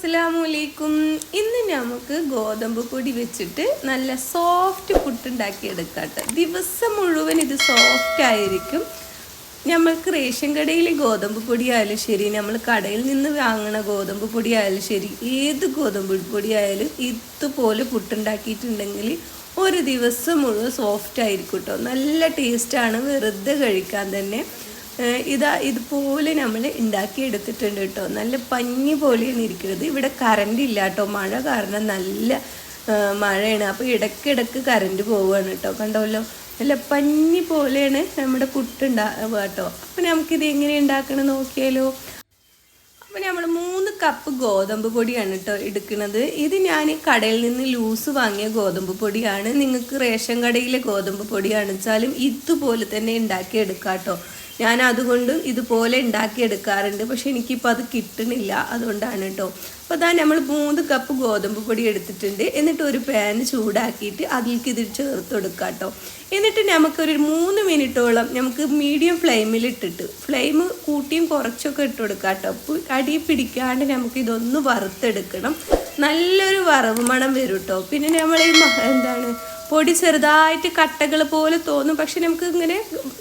അസ്സലാമലൈക്കും. ഇന്ന് നമുക്ക് ഗോതമ്പ് പൊടി വെച്ചിട്ട് നല്ല സോഫ്റ്റ് പുട്ടുണ്ടാക്കി എടുക്കാട്ടെ ദിവസം മുഴുവൻ ഇത് സോഫ്റ്റ് ആയിരിക്കും. നമ്മൾക്ക് റേഷൻ കടയിൽ ഗോതമ്പ് പൊടി ആയാലും ശരി നമ്മൾ കടയിൽ നിന്ന് വാങ്ങണ ഗോതമ്പ് പൊടി ആയാലും ശരി ഏത് ഗോതമ്പ് പൊടി ആയാലും ഇതുപോലെ പുട്ടുണ്ടാക്കിയിട്ടുണ്ടെങ്കിൽ ഒരു ദിവസം മുഴുവൻ സോഫ്റ്റ് ആയിരിക്കും കേട്ടോ നല്ല ടേസ്റ്റാണ് വെറുതെ കഴിക്കാൻ തന്നെ. ഇതാ ഇതുപോലെ നമ്മൾ ഉണ്ടാക്കി എടുത്തിട്ടുണ്ട് കേട്ടോ നല്ല പഞ്ഞി പോലെയാണ് ഇരിക്കുന്നത്. ഇവിടെ കറണ്ട് ഇല്ല കേട്ടോ മഴ കാരണം നല്ല മഴയാണ്. അപ്പോൾ ഇടയ്ക്കിടയ്ക്ക് കറണ്ട് പോവുകയാണ് കേട്ടോ കണ്ടോല്ലോ? നല്ല പഞ്ഞി പോലെയാണ് നമ്മുടെ പുട്ടുണ്ടാവുക കേട്ടോ അപ്പോൾ നമുക്കിത് എങ്ങനെ ഉണ്ടാക്കണം നോക്കിയാലോ? അപ്പോൾ നമ്മൾ മൂന്ന് കപ്പ് ഗോതമ്പ് പൊടിയാണ് കേട്ടോ എടുക്കുന്നത്. ഇത് ഞാൻ കടയിൽ നിന്ന് ലൂസ് വാങ്ങിയ ഗോതമ്പ് പൊടിയാണ്. നിങ്ങൾക്ക് റേഷൻ കടയിലെ ഗോതമ്പ് പൊടിയാണ് വെച്ചാലും ഇതുപോലെ തന്നെ ഉണ്ടാക്കി എടുക്കാം കേട്ടോ ഞാൻ അതുകൊണ്ട് ഇതുപോലെ ഉണ്ടാക്കി എടുക്കാറുണ്ട് പക്ഷെ എനിക്കിപ്പോൾ അത് കിട്ടണില്ല അതുകൊണ്ടാണ് കേട്ടോ. അപ്പോൾ അതാ നമ്മൾ മൂന്ന് കപ്പ് ഗോതമ്പ് പൊടി എടുത്തിട്ടുണ്ട്. എന്നിട്ട് ഒരു പാൻ ചൂടാക്കിയിട്ട് അതിലേക്ക് ഇത് ചേർത്ത് കൊടുക്കുക കേട്ടോ. എന്നിട്ട് നമുക്കൊരു മൂന്ന് മിനിറ്റോളം നമുക്ക് മീഡിയം ഫ്ലെയിമിൽ ഇട്ടിട്ട് ഫ്ലെയിം കൂട്ടിയും കുറച്ചൊക്കെ ഇട്ട് കൊടുക്കുക കേട്ടോ. അടി പിടിക്കാണ്ട് നമുക്ക് ഇതൊന്ന് വറുത്തെടുക്കണം. നല്ലൊരു വറവ് മണം വരും കേട്ടോ. പിന്നെ നമ്മൾ എന്താണ് പൊടി ചെറുതായിട്ട് കട്ടകൾ പോലെ തോന്നും. പക്ഷെ നമുക്ക് ഇങ്ങനെ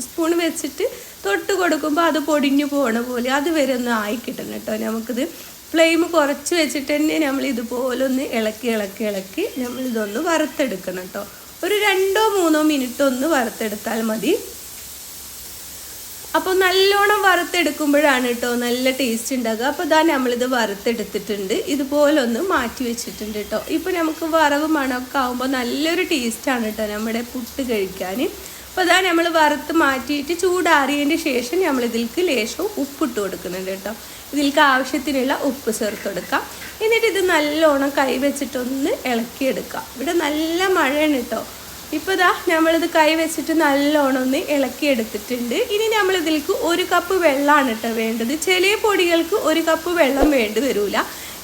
സ്പൂൺ വെച്ചിട്ട് തൊട്ട് കൊടുക്കുമ്പോൾ അത് പൊടിഞ്ഞു പോണ പോലെ അത് വരെ ഒന്ന് ആയി കിട്ടണം കേട്ടോ. നമുക്കിത് ഫ്ലെയിം കുറച്ച് വെച്ചിട്ട് തന്നെ നമ്മൾ ഇതുപോലെ ഒന്ന് ഇളക്കി ഇളക്കി ഇളക്കി നമ്മൾ ഇതൊന്ന് വറുത്തെടുക്കണം കേട്ടോ. ഒരു രണ്ടോ മൂന്നോ മിനിറ്റ് ഒന്ന് വറുത്തെടുത്താൽ മതി. അപ്പോൾ നല്ലോണം വറുത്തെടുക്കുമ്പോഴാണ് കേട്ടോ നല്ല ടേസ്റ്റ് ഉണ്ടാകുക അപ്പോൾ ഇതാ നമ്മളിത് വറുത്തെടുത്തിട്ടുണ്ട്. ഇതുപോലെ ഒന്ന് മാറ്റി വെച്ചിട്ടുണ്ട് കേട്ടോ. ഇപ്പോൾ നമുക്ക് വറവ് മണമൊക്കെ ആകുമ്പോൾ നല്ലൊരു ടേസ്റ്റാണ് കേട്ടോ നമ്മുടെ പുട്ട് കഴിക്കാൻ. അപ്പോൾ അതാ നമ്മൾ വറുത്ത് മാറ്റിയിട്ട് ചൂടാറിയതിന്റെ ശേഷം നമ്മൾ ലേശവും ഉപ്പിട്ട് കൊടുക്കുന്നുണ്ട് കേട്ടോ. ഇതിലേക്ക് ആവശ്യത്തിനുള്ള ഉപ്പ് ചേർത്ത് കൊടുക്കാം. എന്നിട്ട് ഇത് നല്ലോണം കൈ വെച്ചിട്ടൊന്ന് ഇളക്കിയെടുക്കാം. ഇവിടെ നല്ല മഴയാണ് കേട്ടോ. ഇപ്പോൾ ഇതാ നമ്മളിത് കൈ വെച്ചിട്ട് നല്ലോണം ഒന്ന് ഇളക്കി എടുത്തിട്ടുണ്ട്. ഇനി നമ്മൾ ഇതിലേക്ക് ഒരു കപ്പ് വെള്ളമാണ് കേട്ടോ വേണ്ടത്. ചില പൊടികൾക്ക് ഒരു കപ്പ് വെള്ളം വേണ്ടി വരൂല.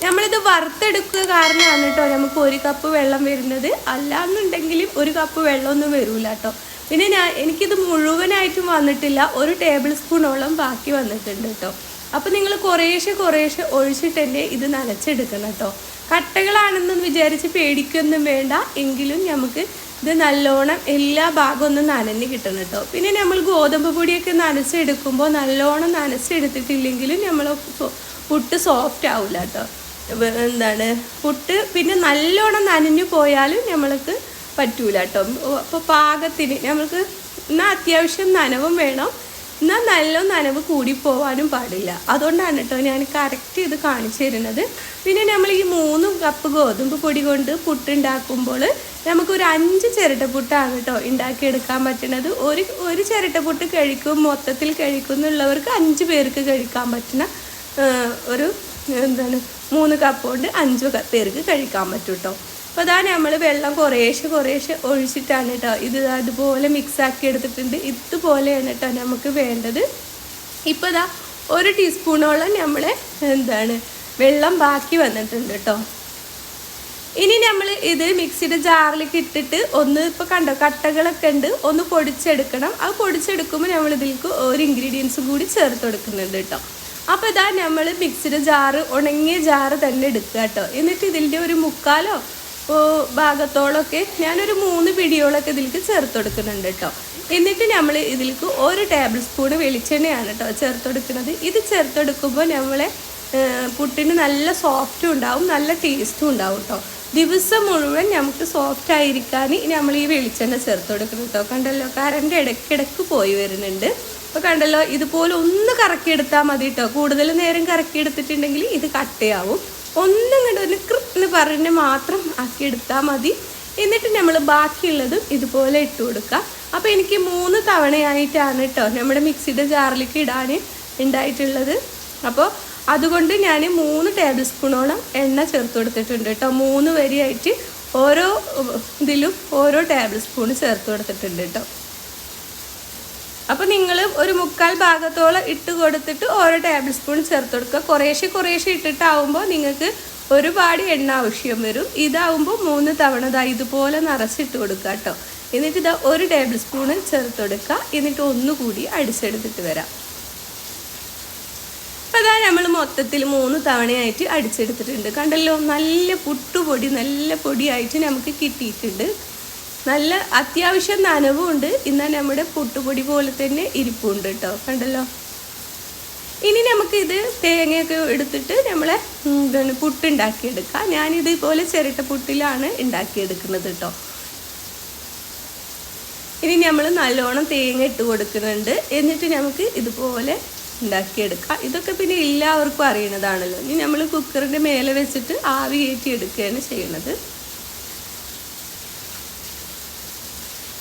നമ്മളിത് വറുത്തെടുക്കുക കാരണമാണ് കേട്ടോ നമുക്ക് ഒരു കപ്പ് വെള്ളം വരുന്നത്. അല്ലാന്നുണ്ടെങ്കിലും ഒരു കപ്പ് വെള്ളമൊന്നും വരില്ല കേട്ടോ. പിന്നെ ഞാൻ എനിക്കിത് മുഴുവനായിട്ടും വന്നിട്ടില്ല. ഒരു ടേബിൾ സ്പൂണോളം ബാക്കി വന്നിട്ടുണ്ട് കേട്ടോ. അപ്പോൾ നിങ്ങൾ കുറേശ്ശെ കുറേശ്ശെ ഒഴിച്ചിട്ട് ഇത് നനച്ചെടുക്കണം കേട്ടോ. കട്ടകളാണെന്ന് വിചാരിച്ച് പേടിക്കൊന്നും വേണ്ട. എങ്കിലും നമുക്ക് ഇത് നല്ലോണം എല്ലാ ഭാഗവും ഒന്ന് നനഞ്ഞ് കിട്ടണം കേട്ടോ. പിന്നെ നമ്മൾ ഗോതമ്പ് പൊടിയൊക്കെ നനച്ചെടുക്കുമ്പോൾ നല്ലോണം നനച്ചെടുത്തിട്ടില്ലെങ്കിലും നമ്മൾ പുട്ട് സോഫ്റ്റ് ആവില്ല കേട്ടോ. എന്താണ്? പുട്ട് പിന്നെ നല്ലോണം നനഞ്ഞു പോയാലും നമ്മൾക്ക് പറ്റൂല കേട്ടോ. അപ്പോൾ പാകത്തിന് നമ്മൾക്ക് എന്നാൽ അത്യാവശ്യം നനവും വേണം. എന്നാൽ നല്ല നനവ് കൂടി പോവാനും പാടില്ല. അതുകൊണ്ടാണ് കേട്ടോ ഞാൻ കറക്റ്റ് ഇത് കാണിച്ചു തരുന്നത്. പിന്നെ നമ്മൾ ഈ മൂന്ന് കപ്പ് ഗോതമ്പ് പൊടി കൊണ്ട് പുട്ടുണ്ടാക്കുമ്പോൾ നമുക്കൊരു അഞ്ച് ചിരട്ടപ്പുട്ടാണ് കേട്ടോ ഉണ്ടാക്കിയെടുക്കാൻ പറ്റുന്നത്. ഒരു ഒരു ചിരട്ടപ്പുട്ട് കഴിക്കും മൊത്തത്തിൽ കഴിക്കും എന്നുള്ളവർക്ക് അഞ്ച് പേർക്ക് കഴിക്കാൻ പറ്റുന്ന ഒരു എന്താണ് മൂന്ന് കപ്പ് കൊണ്ട് അഞ്ച് പേർക്ക് കഴിക്കാൻ പറ്റും കേട്ടോ അപ്പോൾ അതാ നമ്മൾ വെള്ളം കുറേശ്ശെ കുറേശ്ശെ ഒഴിച്ചിട്ടാണ് കേട്ടോ ഇത് അതുപോലെ മിക്സ് ആക്കി എടുത്തിട്ടുണ്ട്. ഇതുപോലെയാണ് കേട്ടോ നമുക്ക് വേണ്ടത്. ഇപ്പോൾ ഇതാ ഒരു ടീസ്പൂണോളം നമ്മൾ എന്താണ് വെള്ളം ബാക്കി വന്നിട്ടുണ്ട് കേട്ടോ ഇനി നമ്മൾ ഇത് മിക്സിയുടെ ജാറിലേക്ക് ഇട്ടിട്ട് ഒന്ന് ഇപ്പോൾ കണ്ടോ കട്ടകളൊക്കെ ഉണ്ട്. ഒന്ന് പൊടിച്ചെടുക്കണം. അത് പൊടിച്ചെടുക്കുമ്പോൾ നമ്മൾ ഇതിലേക്ക് ഒരു ഇൻഗ്രീഡിയൻസും കൂടി ചേർത്ത് കൊടുക്കുന്നുണ്ട് കേട്ടോ അപ്പോൾ ഇതാ നമ്മൾ മിക്സിയുടെ ജാറ് ഉണങ്ങിയ ജാറ് തന്നെ എടുക്കുക കേട്ടോ എന്നിട്ട് ഇതിന്റെ ഒരു മുക്കാലോ ഓ, ഭാഗത്തോളമൊക്കെ ഞാനൊരു മൂന്ന് പിടിയോളൊക്കെ ഇതിലേക്ക് ചേർത്ത് കൊടുക്കുന്നുണ്ട് കേട്ടോ എന്നിട്ട് നമ്മൾ ഇതിലേക്ക് ഒരു ടേബിൾ സ്പൂൺ വെളിച്ചെണ്ണയാണ് കേട്ടോ ചേർത്ത് കൊടുക്കുന്നത് ഇത് ചേർത്ത് കൊടുക്കുമ്പോൾ നമ്മളെ പുട്ടിന് നല്ല സോഫ്റ്റും ഉണ്ടാവും നല്ല ടേസ്റ്റും ഉണ്ടാവും കേട്ടോ ദിവസം മുഴുവൻ നമുക്ക് സോഫ്റ്റ് ആയിരിക്കാൻ നമ്മൾ ഈ വെളിച്ചെണ്ണ ചേർത്ത് കൊടുക്കുന്നു കേട്ടോ കണ്ടല്ലോ കറണ്ട് ഇടയ്ക്കിടയ്ക്ക് പോയി വരുന്നുണ്ട്. അപ്പോൾ കണ്ടല്ലോ ഇതുപോലെ ഒന്ന് കറക്കിയെടുത്താൽ മതി കേട്ടോ കൂടുതൽ നേരം കറക്കിയെടുത്തിട്ടുണ്ടെങ്കിൽ ഇത് കട്ടയാവും. ഒന്നും കൃത്ന്ന് പറഞ്ഞ് മാത്രം ആക്കി എടുത്താൽ മതി. എന്നിട്ട് നമ്മൾ ബാക്കിയുള്ളതും ഇതുപോലെ ഇട്ട് കൊടുക്കുക അപ്പോൾ എനിക്ക് മൂന്ന് തവണയായിട്ടാണ് കേട്ടോ നമ്മുടെ മിക്സിയുടെ ജാറിലേക്ക് ഇടാൻ ഉണ്ടായിട്ടുള്ളത് അപ്പോൾ അതുകൊണ്ട് ഞാൻ മൂന്ന് ടേബിൾ സ്പൂണോളം എണ്ണ ചേർത്ത് കൊടുത്തിട്ടുണ്ട് കേട്ടോ മൂന്ന് വരിയായിട്ട് ഓരോ ഇതിലും ഓരോ ടേബിൾ സ്പൂൺ ചേർത്ത് കൊടുത്തിട്ടുണ്ട് കേട്ടോ അപ്പോൾ നിങ്ങൾ ഒരു മുക്കാൽ ഭാഗത്തോളം ഇട്ട് കൊടുത്തിട്ട് ഓരോ ടേബിൾ സ്പൂൺ ചേർത്ത് കൊടുക്കുക. കുറേശ്ശെ കുറേശ്ശെ ഇട്ടിട്ടാവുമ്പോൾ നിങ്ങൾക്ക് ഒരുപാട് എണ്ണ ആവശ്യം വരും. ഇതാവുമ്പോൾ മൂന്ന് തവണ ഇതാ ഇതുപോലെ നിറച്ചിട്ട് കൊടുക്കുക കേട്ടോ എന്നിട്ട് ഇതാ ഒരു ടേബിൾ സ്പൂണ് ചേർത്ത് കൊടുക്കുക എന്നിട്ട് ഒന്നുകൂടി അടിച്ചെടുത്തിട്ട് വരാം. അതാ നമ്മൾ മൊത്തത്തിൽ മൂന്ന് തവണയായിട്ട് അടിച്ചെടുത്തിട്ടുണ്ട്. കണ്ടല്ലോ? നല്ല പുട്ടുപൊടി നല്ല പൊടിയായിട്ട് നമുക്ക് കിട്ടിയിട്ടുണ്ട്. നല്ല അത്യാവശ്യം നനവും ഉണ്ട് എന്നാൽ നമ്മുടെ പുട്ടുപൊടി പോലെ തന്നെ ഇരിപ്പുണ്ട് കേട്ടോ കണ്ടല്ലോ? ഇനി നമുക്ക് ഇത് തേങ്ങയൊക്കെ എടുത്തിട്ട് നമ്മൾ ഇതാണ് ഞാൻ ഇതുപോലെ ചിരട്ട പുട്ടിലാണ് ഉണ്ടാക്കിയെടുക്കുന്നത് കേട്ടോ ഇനി നമ്മൾ നല്ലോണം തേങ്ങ ഇട്ട് കൊടുക്കുന്നുണ്ട്. എന്നിട്ട് നമുക്ക് ഇതുപോലെ ഉണ്ടാക്കിയെടുക്കാം. ഇതൊക്കെ പിന്നെ എല്ലാവർക്കും അറിയണതാണല്ലോ. ഇനി നമ്മൾ കുക്കറിന്റെ മേലെ വെച്ചിട്ട് ആവി കയറ്റി എടുക്കുകയാണ് ചെയ്യുന്നത്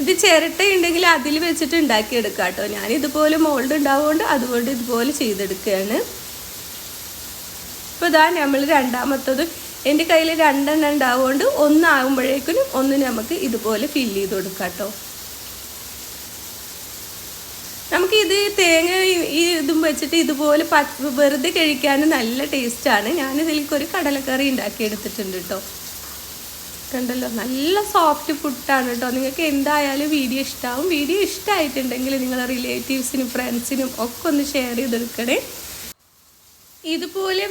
ഇത് ചിരട്ടയുണ്ടെങ്കിൽ അതിൽ വെച്ചിട്ട് ഉണ്ടാക്കിയെടുക്കാം കേട്ടോ ഞാൻ ഇതുപോലെ മോൾഡ് ഉണ്ടാവുകൊണ്ട് അതുകൊണ്ട് ഇതുപോലെ ചെയ്തെടുക്കുകയാണ്. ഇപ്പോൾ ഇതാ നമ്മൾ രണ്ടാമത്തത്. എന്റെ കയ്യിൽ രണ്ടെണ്ണം ഉണ്ടാവുകൊണ്ട് ഒന്നാകുമ്പോഴേക്കും ഒന്ന് നമുക്ക് ഇതുപോലെ ഫില്ല് ചെയ്ത് കൊടുക്കാം കേട്ടോ നമുക്ക് ഇത് തേങ്ങ ഈ- ഇതും വെച്ചിട്ട് ഇതുപോലെ പ വെറുതെ കഴിക്കാൻ നല്ല ടേസ്റ്റാണ് ഞാനിതിലേക്ക് ഒരു കടലക്കറി ഉണ്ടാക്കി എടുത്തിട്ടുണ്ട് കേട്ടോ കണ്ടല്ലോ. നല്ല സോഫ്റ്റ് ഫുഡാണ് കേട്ടോ നിങ്ങൾക്ക് എന്തായാലും വീഡിയോ ഇഷ്ടമാവും വീഡിയോ ഇഷ്ടമായിട്ടുണ്ടെങ്കിൽ നിങ്ങളെ റിലേറ്റീവ്സിനും ഫ്രണ്ട്സിനും ഒക്കെ ഒന്ന് ഷെയർ ചെയ്തെടുക്കണേ. ഇതുപോലെ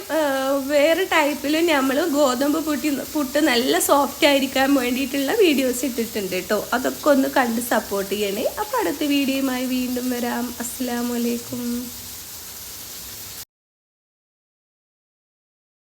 വേറെ ടൈപ്പിൽ നമ്മൾ ഗോതമ്പ് പുട്ടി പുട്ട് നല്ല സോഫ്റ്റ് ആയിരിക്കാൻ വേണ്ടിയിട്ടുള്ള വീഡിയോസ് ഇട്ടിട്ടുണ്ട് കേട്ടോ അതൊക്കെ ഒന്ന് കണ്ട് സപ്പോർട്ട് ചെയ്യണേ. അപ്പോൾ അടുത്ത വീഡിയോയുമായി വീണ്ടും വരാം. അസ്സാം വലൈക്കും